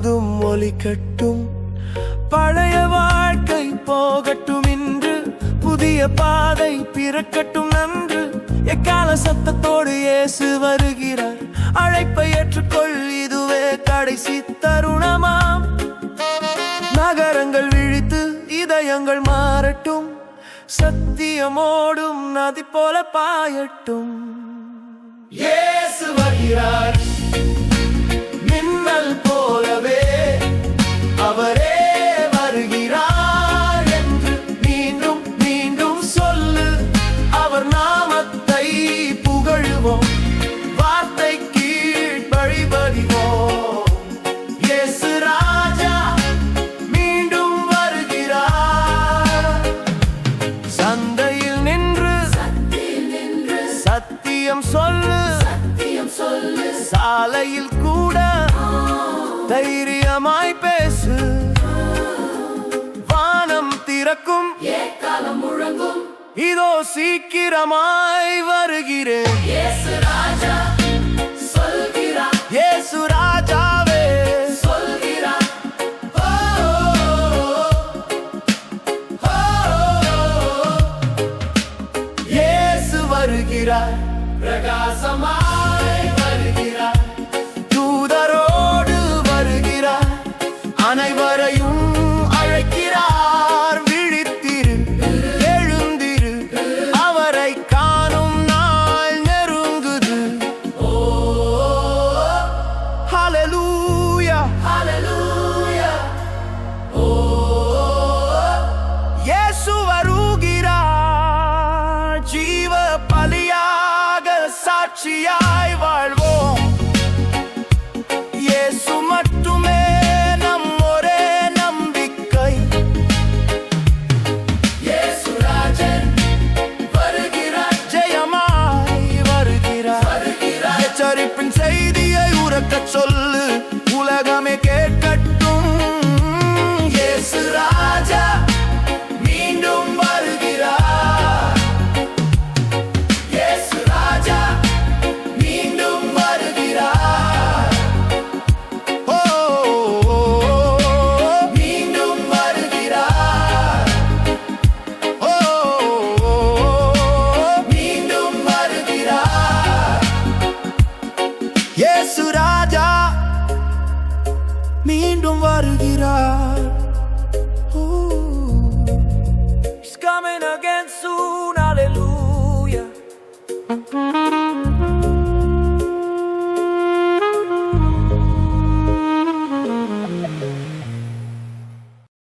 முழுதும் ஒலிக்கட்டும் பழைய வாழ்க்கை போகட்டும் இன்று. புதிய பாதை பிறக்கட்டும் நன்று. எக்கால சத்தத்தோடு இயேசு வருகிறார். அழைப்பை ஏற்றுக்கொள் இதுவே கடைசி தருணமாம். நகரங்கள் விழித்து இதயங்கள் மாறட்டும். சத்தியமோடும் நதி போல பாயட்டும். இயேசு வருகிறார். நாமத்தை புகழுவோம். வார்த்தை கீழ் வழிபடிவோம் இயேசு ராஜா மீண்டும் வருகிறார். சந்தையில் நின்று சத்தியம் சொல்லு. சாலையில் கூட தைரியமாய் பேசு. இதோ சீக்கிரமாய் வருகிறேன். இயேசு. இயேசு வருகிறார். பிரகாசமாய் மீண்டும் வருகிறார் He's coming again soon, hallelujah.